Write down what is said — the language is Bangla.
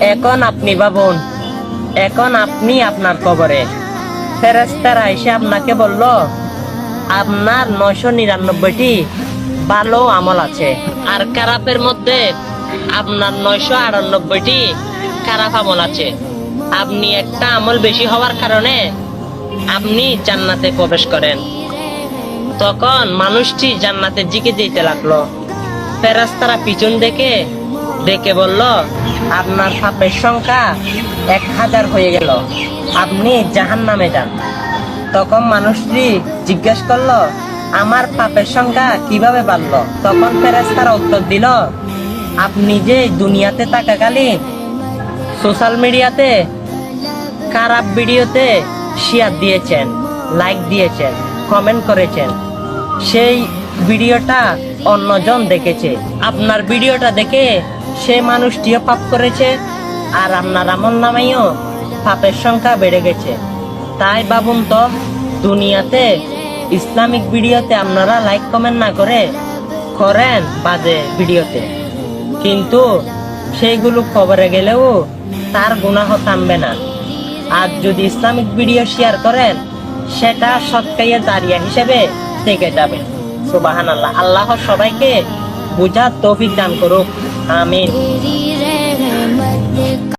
এখন আপনি ভাবুন এখন আপনি আপনার কবরে। ফেরেস্তারা এসে আপনাকে বলল, আপনার নয়শো নিরানব্বইটি ভালো আমল আছে। আর খারাপের মধ্যে আপনার নয়শো আটানব্বইটি খারাপ আমল আছে। আপনি একটা আমল বেশি হওয়ার কারণে আপনি জান্নাতে প্রবেশ করেন। তখন মানুষটি জান্নাতে জিকে যেতে লাগল। ফেরাস্তারা পিছন দেখে দেখে বলল আপনার সাপের সংখ্যা এক হাজার হয়ে গেল। আপনি জাহান নামে যান। তখন মানুষটি জিজ্ঞেস করল, আমার পাপের সংখ্যা কীভাবে বাড়লো? তখন ফেরেস্তারা উত্তর দিল, আপনি যে দুনিয়াতে থাকাকালীন সোশ্যাল মিডিয়াতে খারাপ ভিডিওতে শেয়ার দিয়েছেন, লাইক দিয়েছেন, কমেন্ট করেছেন, সেই ভিডিওটা অন্যজন দেখেছে। আপনার ভিডিওটা দেখে সে মানুষটিও পাপ করেছে, আর আপনার আমল নামেও পাপের সংখ্যা বেড়ে গেছে। তাই ভাবুন তো, দুনিয়াতে ইসলামিক ভিডিওতে আপনারা লাইক কমেন্ট না করে করেন বাজে ভিডিওতে। কিন্তু সেইগুলো খবরে গেলেও তার গুনাহ থামবে না। আর যদি ইসলামিক ভিডিও শেয়ার করেন, সেটা সৎকাইয়ে দাঁড়িয়ে হিসেবে থেকে যাবে। সুবাহান আল্লাহ আল্লাহ সবাইকে বুঝার তৌফিক দান করুক। Amém.